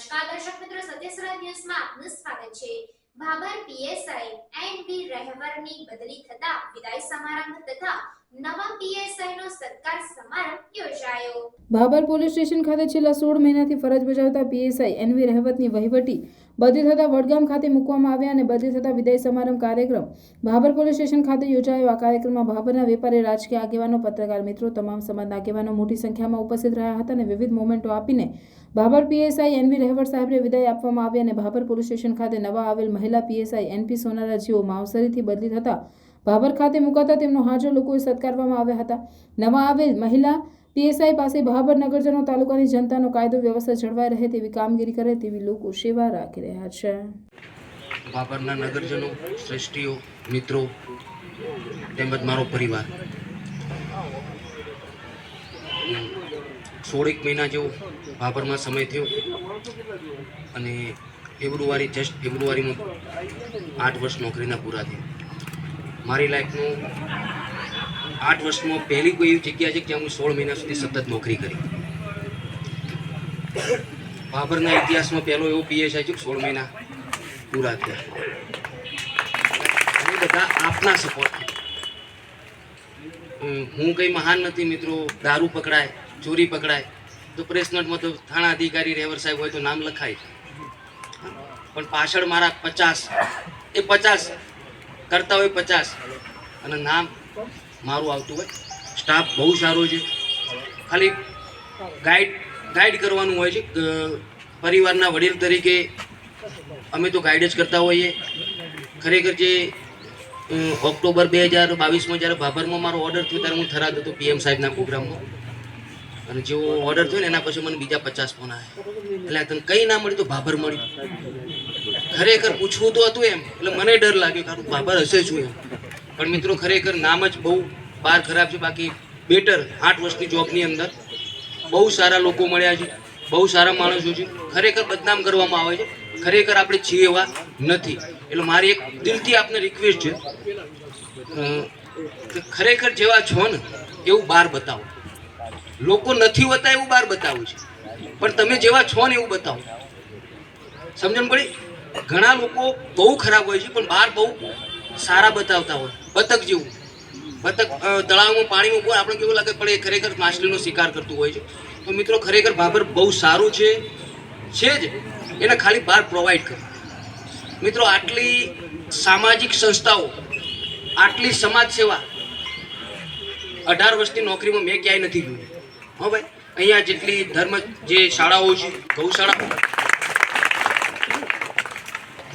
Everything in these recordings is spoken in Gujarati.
દર્શક મિત્રો, સત્યસરા ન્યૂઝમાં આપનું સ્વાગત છે. ભાભર પીએસઆઈ એન વી રહેવરની બદલી થતા વિદાય સમારંભ તથા નવા ભાભર પોલીસ સ્ટેશન ખાતે છેલ્લા સોળ મહિનાથી ફરજ બજાવતા પીએસઆઈ એનવી રહેવતની વહીવટી બદલી થતા વડગામ ખાતે મૂકવામાં આવ્યા અને બદલી થતાં વિદાય સમારંભ કાર્યક્રમ ભાભર પોલીસ સ્ટેશન ખાતે યોજાયો. આ કાર્યક્રમમાં ભાભરના વેપારી રાજકીય આગેવાનો, પત્રકાર મિત્રો, તમામ સમાજના આગેવાનો મોટી સંખ્યામાં ઉપસ્થિત રહ્યા હતા અને વિવિધ મોમેન્ટો આપીને ભાભર પીએસઆઈ એનવી રહેવત સાહેબને વિદાય આપવામાં આવી અને ભાભર પોલીસ સ્ટેશન ખાતે નવા આવેલ મહિલા પીએસઆઈ એનપી સોનારા જેઓ માવસરીથી બદલી થતા ભાભર ખાતે મુકાતા તેમનો હાજર લોકોએ સત્કારવામાં આવ્યા હતા. નવા આવેલ મહિલા પીએસઆઈ પાસે ભાભર નગરજનો તાલુકાની જનતાનો કાયદો વ્યવસ્થા જળવાઈ રહે તેવી કામગીરી કરે તેવી લોકો સેવા રાખી રહ્યા છે. ભાભરના નગરજનો, શ્રેષ્ઠીઓ, મિત્રો, તેમજ મારો પરિવાર. સોળેક મહિના જેવો ભાભરમાં સમય થયો અને ફેબ્રુઆરી, જસ્ટ ફેબ્રુઆરીમાં આઠ વર્ષ નોકરીના પૂરા થયા. મારી લાઈફનું આઠ વર્ષમાં પહેલી કોઈ એવી જગ્યા છે જ્યાં હું સોળ મહિના સુધી સતત નોકરી કરી. બાબરના ઇતિહાસમાં પહેલો એવો પીએસઆઈ છે સોળ મહિના પૂરા થયા. બધા આપના સપોર્ટ હું કંઈ મહાન નથી મિત્રો, દારૂ પકડાય, ચોરી પકડાય, તો પ્રેસ નોટમાં તો થાણા અધિકારી રેવર સાહેબ હોય તો નામ લખાય. પણ પાછળ મારા પચાસ, એ પચાસ કરતા હોય પચાસ. અને નામ મારું આવતું હોય. સ્ટાફ બહુ સારો છે. ખાલી ગાઈડ ગાઈડ કરવાનું હોય છે. પરિવારના વડીલ તરીકે અમે તો ગાઈડ જ કરતા હોઈએ. ખરેખર જે ઓક્ટોબર બે હજાર બાવીસમાં જ્યારે ભાભરમાં મારો ઓર્ડર થયો ત્યારે હું થરાદ હતો પીએમ સાહેબના પ્રોગ્રામમાં. અને જેવો ઓર્ડર થયો ને એના પછી મને બીજા પચાસ ફોન આવ્યા એટલે તને કંઈ ના મળ્યું તો ભાભર મળ્યું ખરેખર પૂછવું તો હતું એમ, એટલે મને ડર લાગ્યો કારણ બાબર હશે છું એમ. પણ મિત્રો, ખરેખર નામ જ બહુ બાર ખરાબ છે, બાકી બેટર આઠ વર્ષની જોબની અંદર. બહુ સારા લોકો મળ્યા છે, બહુ સારા માણસો છે. ખરેખર બદનામ કરવામાં આવે છે. ખરેખર આપણે છીએ એવા નથી. એટલે મારી એક દિલથી આપને રિક્વેસ્ટ છે ખરેખર જેવા છો ને, એવું બહાર બતાવો. લોકો નથી હોતા એવું બહાર બતાવું છે. પણ તમે જેવા છો ને એવું બતાવો. સમજણ પડી? ઘણા લોકો બહુ ખરાબ હોય છે, પણ બહાર બહુ સારા બતાવતા હોય. બતક જેવું. બતક તળાવમાં પાણી ઉપર આપણે કેવું લાગે, પણ એ ખરેખર માછલીનો શિકાર કરતું હોય છે. તો મિત્રો, ખરેખર ભાભર બહુ સારું છે છે જ. એને ખાલી બહાર પ્રોવાઈડ કરો. મિત્રો, આટલી સામાજિક સંસ્થાઓ, આટલી સમાજ સેવા, અઢાર વર્ષની નોકરીમાં મેં ક્યાંય નથી જોયું. હો ભાઈ, અહીંયા જેટલી ધર્મ, જે શાળાઓ છે, ગૌશાળા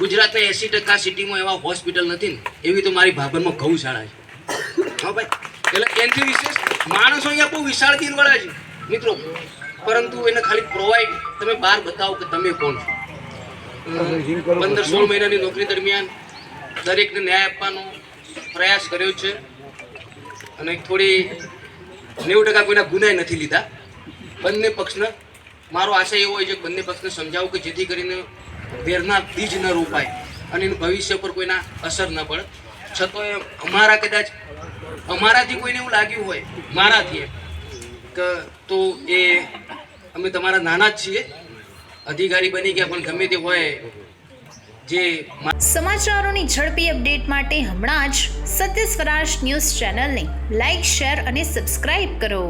ગુજરાતના એસી ટકા સિટીમાં એવા હોસ્પિટલ નથી ને એવી તો મારી ભાભરમાં ગૌશાળા છે. હા ભાઈ એટલે એનાથી વિશેષ માણસો અહીંયા બહુ વિશાળ દિલવાળા છે. મિત્રો પરંતુ એને ખાલી પ્રોવાઈડ તમે બહાર બતાવો કે તમે કોણ છો? પંદર સોળ મહિનાની નોકરી દરમિયાન દરેકને ન્યાય આપવાનો પ્રયાસ કર્યો છે. અને થોડી નેવું ટકા કોઈના ગુનાય નથી લીધા. બંને પક્ષને મારો આશય એવો હોય છે કે બંને પક્ષને સમજાવું કે જેથી કરીને વેરના બીજ ન રોપાય અને એનું ભવિષ્ય પર કોઈના અસર ન પડે. છતાંય અમારા કદાચ, અમારાથી કોઈને એવું લાગ્યું હોય, મારાથી એમ, કે તો એ, અમે તમારા નાના જ છીએ, અધિકારી બની ગયા, પણ ગમે તે હોય, જે સમાચારોની ઝડપી અપડેટ માટે હમણાં જ સત્ય સ્વરાજ ન્યૂઝ ચેનલને લાઇક શેર અને સબસ્ક્રાઇબ કરો.